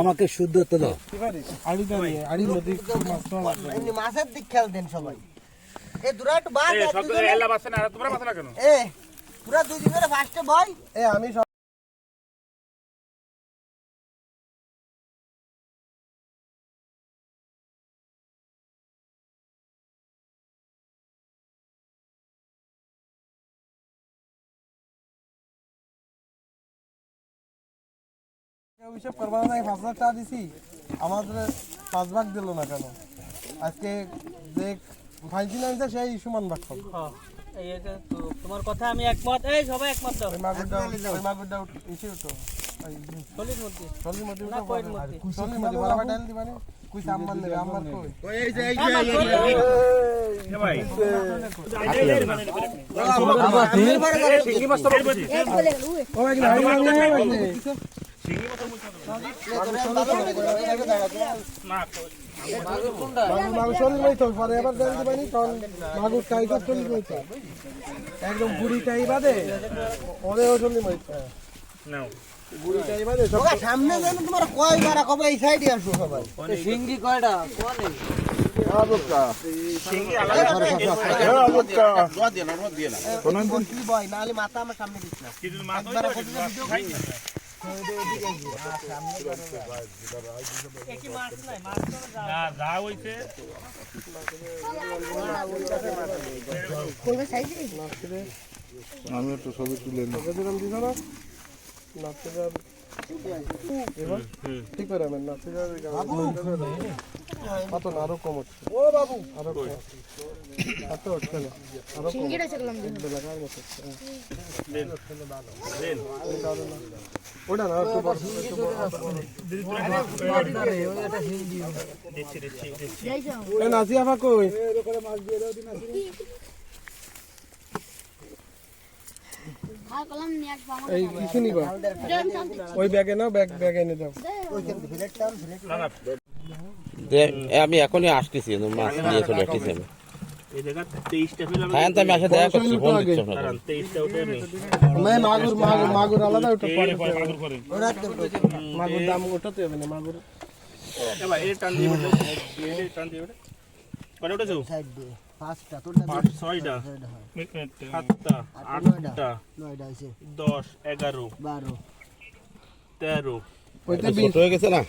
আমাকে শুদ্ধ তো মাছের দিক খেয়াল দেন সবাই এ দুরা একটু বাদ এ দুজনে- এ পুরা দুজনের ফার্স্টে বয়। এ আমি হিসাব করবার নাই পাঁচ হাজার টাকা দিছি। আমাদের পাঁচ ভাগ দিল না কেন? আজকে যে ফাইনছিল হয়েছে সেই সমান ভাগ পাবো। তোমার কথা আমি একমত। এই সবাই একমত দাও। মাগুর চল্লিশ মাই তো পরে মাগুর টাই চল্লিশ মাই একদম গুড়ি টাই বাদে ওরেও চল্লিশ ওগা সামনে যেন তোমার কয় বারা এই সাইডে আসো সবাই সিঙ্গি কয়টা কোনে মাথা সামনে আমি একটু ছবি তুলে হ্যাঁ, হ্যাঁ। ঠিক আছে আমার নাচে যাবে কত আরও কম হচ্ছে। ও বাবু। আরও কম কত হচ্ছে না আরও কম সিঙ্গিটা ছিলাম দিন বেলা কার মত হচ্ছে হ্যাঁ। ওটা না কই? ওই ব্যাগে নাও ব্যাগ ব্যাগে এনে দাও। না না। আমি এখনই আসতেছি মাছ নিয়ে চলে আসতেছি আমি। তেইশটা ফেলে আমি হ্যাঁ তো আমি আসে দেখা করছি ফোন আগে। দিচ্ছি আপনাকে। তেইশটা উঠে নেই না মাগুর মাগুর মাগুর আলাদা ওটা মাগুর দাম ওটাতে হবে না মাগুর নয়টা আছে দশ এগারো। বারো। তেরো। হয়ে গেছে না?